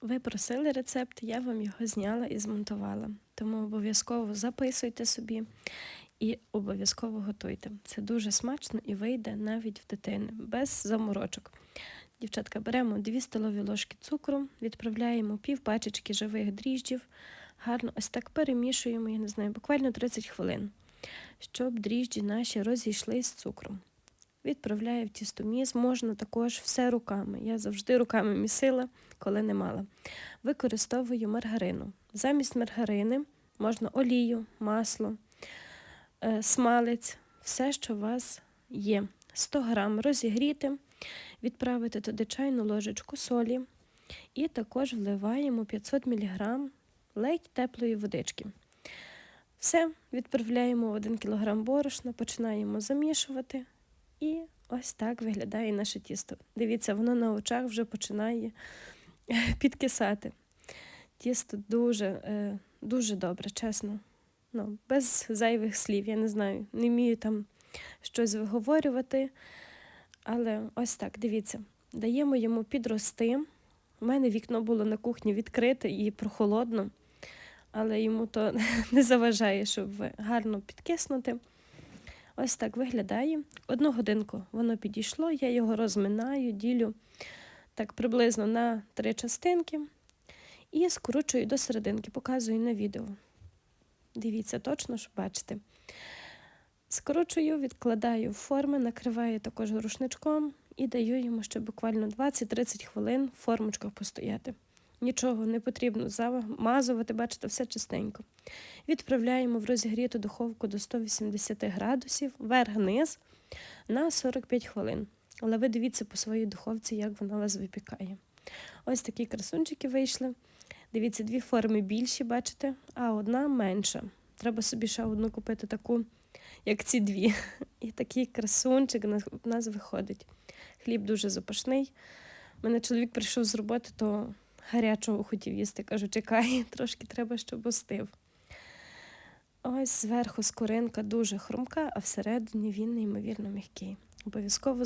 Ви просили рецепт, я вам його зняла і змонтувала. Тому обов'язково записуйте собі і обов'язково готуйте. Це дуже смачно і вийде навіть в дитини, без заморочок. Дівчатка, беремо 2 столові ложки цукру, відправляємо пів пачечки живих дріжджів. Гарно ось так перемішуємо, я не знаю, буквально 30 хвилин, щоб дріжджі наші розійшлись з цукром. Відправляю в тістоміс, можна також все руками. Я завжди руками місила, коли не мала. Використовую маргарину. Замість маргарини можна олію, масло, е, смалець, все, що у вас є. 100 грам розігріти, відправити туди чайну ложечку солі і також вливаємо 500 мг ледь теплої водички. Все, відправляємо в 1 кг борошна, починаємо замішувати. І ось так виглядає наше тісто. Дивіться, воно на очах вже починає підкисати. Тісто дуже, е, дуже добре, чесно. Ну, без зайвих слів, я не знаю, не вмію там щось виговорювати. Але ось так, дивіться, даємо йому підрости. У мене вікно було на кухні відкрите і прохолодно, але йому то не заважає, щоб гарно підкиснути. Ось так виглядає. Одну годинку воно підійшло, я його розминаю, ділю так приблизно на три частинки і скручую до серединки, показую на відео. Дивіться точно, що бачите. Скручую, відкладаю форми, накриваю також рушничком і даю йому ще буквально 20-30 хвилин в формочках постояти. Нічого не потрібно замазувати, бачите, все чистенько. Відправляємо в розігріту духовку до 180 градусів, вверх-низ на 45 хвилин. Але ви дивіться по своїй духовці, як вона вас випікає. Ось такі красунчики вийшли. Дивіться, дві форми більші, бачите, а одна менша. Треба собі ще одну купити таку, як ці дві. І такий красунчик у нас виходить. Хліб дуже запашний. У мене чоловік прийшов з роботи, то гарячого хотів їсти. Кажу, чекай, трошки треба, щоб остив. Ось зверху скоринка дуже хрумка, а всередині він неймовірно м'який. Обов'язково